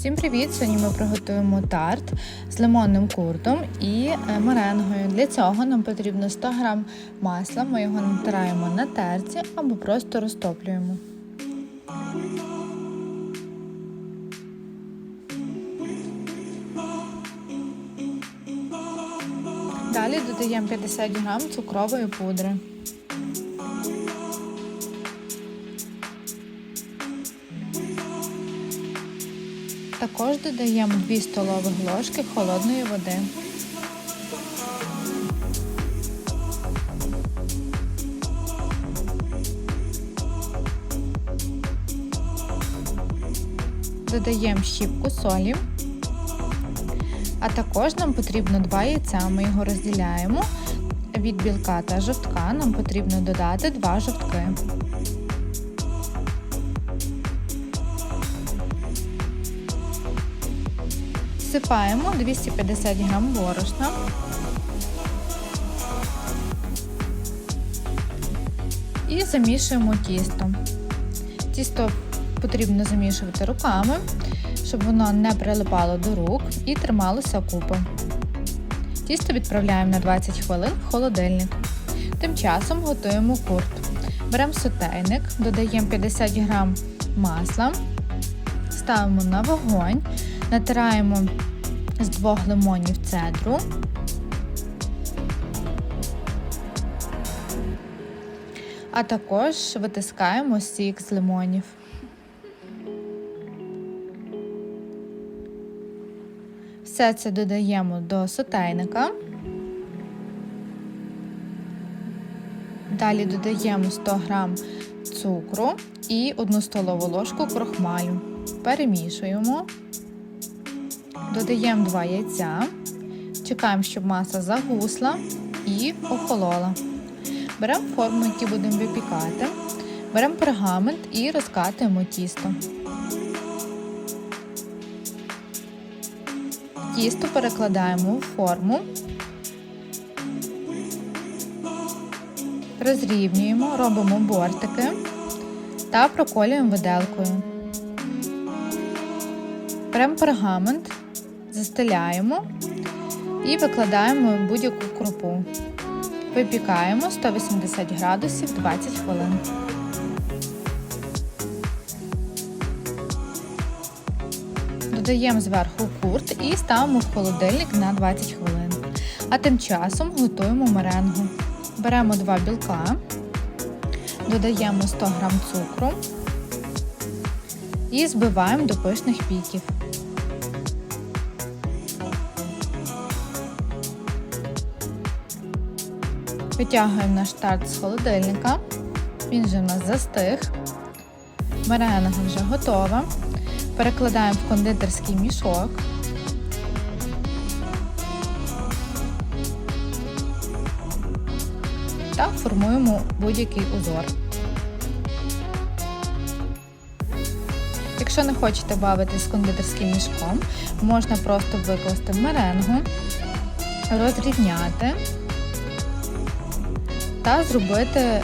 Всім привіт! Сьогодні ми приготуємо тарт з лимонним куртом і е, меренгою. Для цього нам потрібно 100 г масла. Ми його натираємо на терці або просто розтоплюємо. Далі додаємо 50 г цукрової пудри. Також додаємо 2 столових ложки холодної води. Додаємо щіпку солі, а також нам потрібно 2 яйця. Ми його розділяємо. Від білка та жовтка нам потрібно додати 2 жовтки. Всипаємо 250 г борошна. І замішуємо тісто. Тісто потрібно замішувати руками, щоб воно не прилипало до рук і трималося купи. Тісто відправляємо на 20 хвилин в холодильник. Тим часом готуємо курт. Беремо сотейник, додаємо 50 г масла, ставимо на вогонь, натираємо з двох лимонів цедру. А також витискаємо сік з лимонів. Все це додаємо до сотейника. Далі додаємо 100 г цукру і 1 столову ложку крохмалю. Перемішуємо. Додаємо 2 яйця, чекаємо, щоб маса загусла і охолола. Беремо форму, яку будемо випікати, беремо пергамент і розкатуємо тісто. Тісто перекладаємо у форму, розрівнюємо, робимо бортики та проколюємо виделкою. Беремо пергамент застеляємо і викладаємо будь-яку крупу. Випікаємо 180 градусів 20 хвилин. Додаємо зверху курт і ставимо в холодильник на 20 хвилин. А тим часом готуємо меренгу. Беремо два білка, додаємо 100 г цукру і збиваємо до пишних піків. Витягуємо наш тарт з холодильника. Він вже в нас застиг. Меренга вже готова. Перекладаємо в кондитерський мішок. Та формуємо будь-який узор. Якщо не хочете бавити з кондитерським мішком, можна просто викласти меренгу, розрівняти та зробити е,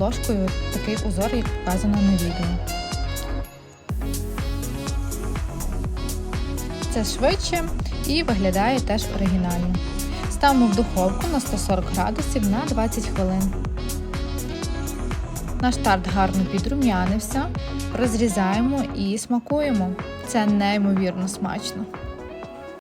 ложкою такий узор, як показано на відео. Це швидше і виглядає теж оригінально. Ставимо в духовку на 140 градусів на 20 хвилин. Наш тарт гарно підрум'янився, розрізаємо і смакуємо. Це неймовірно смачно.